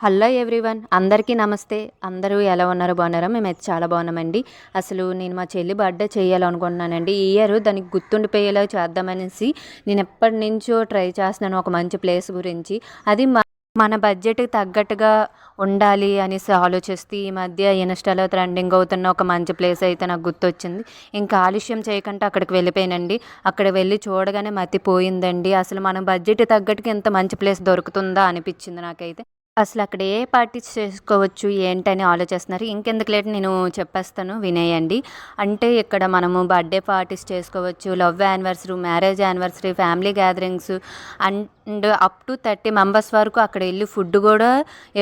Hello everyone అందరికీ నమస్తే. అందరూ ఎలా ఉన్నారు? బాగున్నారా? మేమైతే చాలా బాగున్నామండి. అసలు నేను మా చెల్లి బర్త్డే చేయాలనుకుంటున్నానండి. ఈ ఇయర్ దానికి గుర్తుండిపోయేలా చేద్దామనేసి నేను ఎప్పటి నుంచో ట్రై చేస్తున్నాను ఒక మంచి ప్లేస్ గురించి. అది మన బడ్జెట్కి తగ్గట్టుగా ఉండాలి అనేసి ఆలోచిస్తూ ఈ మధ్య ఇన్స్టాలో ట్రెండింగ్ అవుతున్న ఒక మంచి ప్లేస్ అయితే నాకు గుర్తొచ్చింది. ఇంకా ఆలస్యం చేయకుండా అక్కడికి వెళ్ళిపోయానండి. అక్కడ వెళ్ళి చూడగానే మతిపోయిందండి. అసలు మన బడ్జెట్ తగ్గట్టుగా ఇంత మంచి ప్లేస్ దొరుకుతుందా అనిపించింది నాకైతే. అసలు అక్కడ ఏ పార్టీస్ చేసుకోవచ్చు ఏంటని ఆలోచిస్తున్నారు. ఇంకెందుకు లేట్ నేను చెప్పేస్తాను వినేయండి. అంటే ఇక్కడ మనము బర్త్డే పార్టీస్ చేసుకోవచ్చు love anniversary marriage anniversary family gatherings and up to thirty members వరకు అక్కడ వెళ్ళి ఫుడ్ కూడా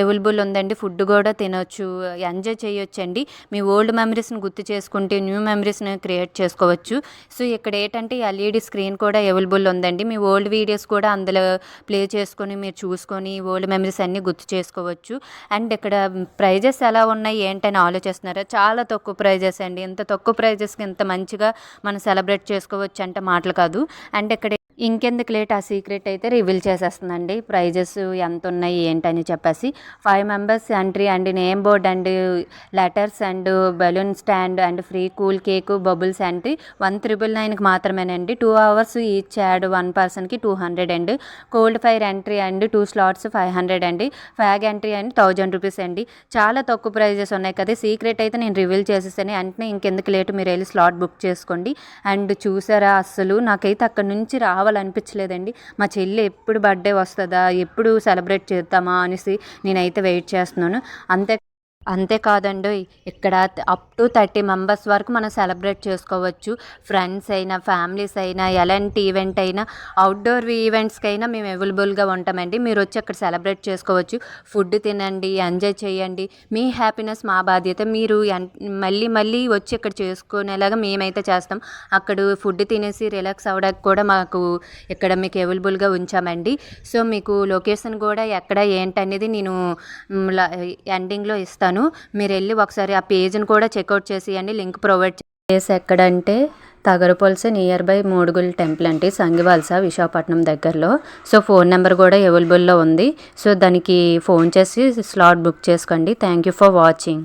అవైలబుల్ ఉందండి. ఫుడ్ కూడా తినొచ్చు ఎంజాయ్ చేయొచ్చు అండి మీ ఓల్డ్ మెమరీస్ని గుర్తు చేసుకుంటే న్యూ మెమరీస్ని క్రియేట్ చేసుకోవచ్చు. సో ఇక్కడ ఏంటంటే ఎల్ఈడి స్క్రీన్ కూడా అవైలబుల్ ఉందండి. మీ ఓల్డ్ వీడియోస్ కూడా అందులో ప్లే చేసుకొని మీరు చూసుకొని ఓల్డ్ మెమరీస్ అన్నీ గుర్తు చేసుకోవచ్చు. అండ్ ఇక్కడ ప్రైజెస్ ఎలా ఉన్నాయి? ఏంటని ఆలోచిస్తున్నారా. చాలా తక్కువ ప్రైజెస్ అండి. ఇంత తక్కువ ప్రైజెస్కి ఇంత మంచిగా మనం సెలబ్రేట్ చేసుకోవచ్చు అంటే మాటలు కాదు. అండ్ ఇక్కడ ఇంకెందుకు లేట్? ఆ సీక్రెట్ అయితే రివీల్ చేసేస్తుందండి. ప్రైజెస్ ఎంత ఉన్నాయి ఏంటని చెప్పేసి. Five members entry and name board and letters and balloon stand and free cool cake bubbles entry one triple నైన్కి మాత్రమేనండి. Two hours each add one పర్సన్కి two hundred and cold fire entry and two slots five hundred అండి fog entry and thousand rupees అండి. చాలా తక్కువ prices ఉన్నాయి కదా. Secret అయితే నేను రివీల్ చేసేసాను. వెంటనే ఇంకెందుకు లేటు? మీరు వెళ్ళి స్లాట్ బుక్ చేసుకోండి. అండ్ చూసారా అస్సలు నాకైతే అక్కడ నుంచి రా రావాలనిపించలేదండి మా చెల్లి ఎప్పుడు బర్త్డే వస్తుందా ఎప్పుడు సెలబ్రేట్ చేద్దామా అనేసి నేనైతే వెయిట్ చేస్తున్నాను. అంతే అంతేకాదండి ఇక్కడ అప్ టు థర్టీ మెంబర్స్ వరకు మనం సెలబ్రేట్ చేసుకోవచ్చు. ఫ్రెండ్స్ అయినా ఫ్యామిలీస్ అయినా ఎలాంటి ఈవెంట్ అయినా అవుట్డోర్ ఈవెంట్స్కి అయినా మేము అవైలబుల్గా ఉంటామండి. మీరు వచ్చి అక్కడ సెలబ్రేట్ చేసుకోవచ్చు. ఫుడ్ తినండి ఎంజాయ్ చేయండి. మీ హ్యాపీనెస్ మా బాధ్యత. మీరు మళ్ళీ మళ్ళీ వచ్చి ఇక్కడ చేసుకునేలాగా మేమైతే చేస్తాం. అక్కడ ఫుడ్ తినేసి రిలాక్స్ అవ్వడానికి కూడా మాకు ఇక్కడ మీకు అవైలబుల్గా ఉంచామండి. సో మీకు లొకేషన్ కూడా ఎక్కడ ఏంటనేది నేను ఎండింగ్లో ఇస్తాను. ఇస్తాను మీరు వెళ్ళి ఒకసారి ఆ పేజ్ని కూడా చెక్అవుట్ చేసేయండి. లింక్ ప్రొవైడ్ ప్లేస్ ఎక్కడంటే Tagarapuvalasa near by Mudugul temple అండి. సంగివాల్స విశాఖపట్నం దగ్గరలో. సో ఫోన్ నెంబర్ కూడా అవైలబుల్లో ఉంది. సో దానికి ఫోన్ చేసి స్లాట్ బుక్ చేసుకోండి. Thank you for watching.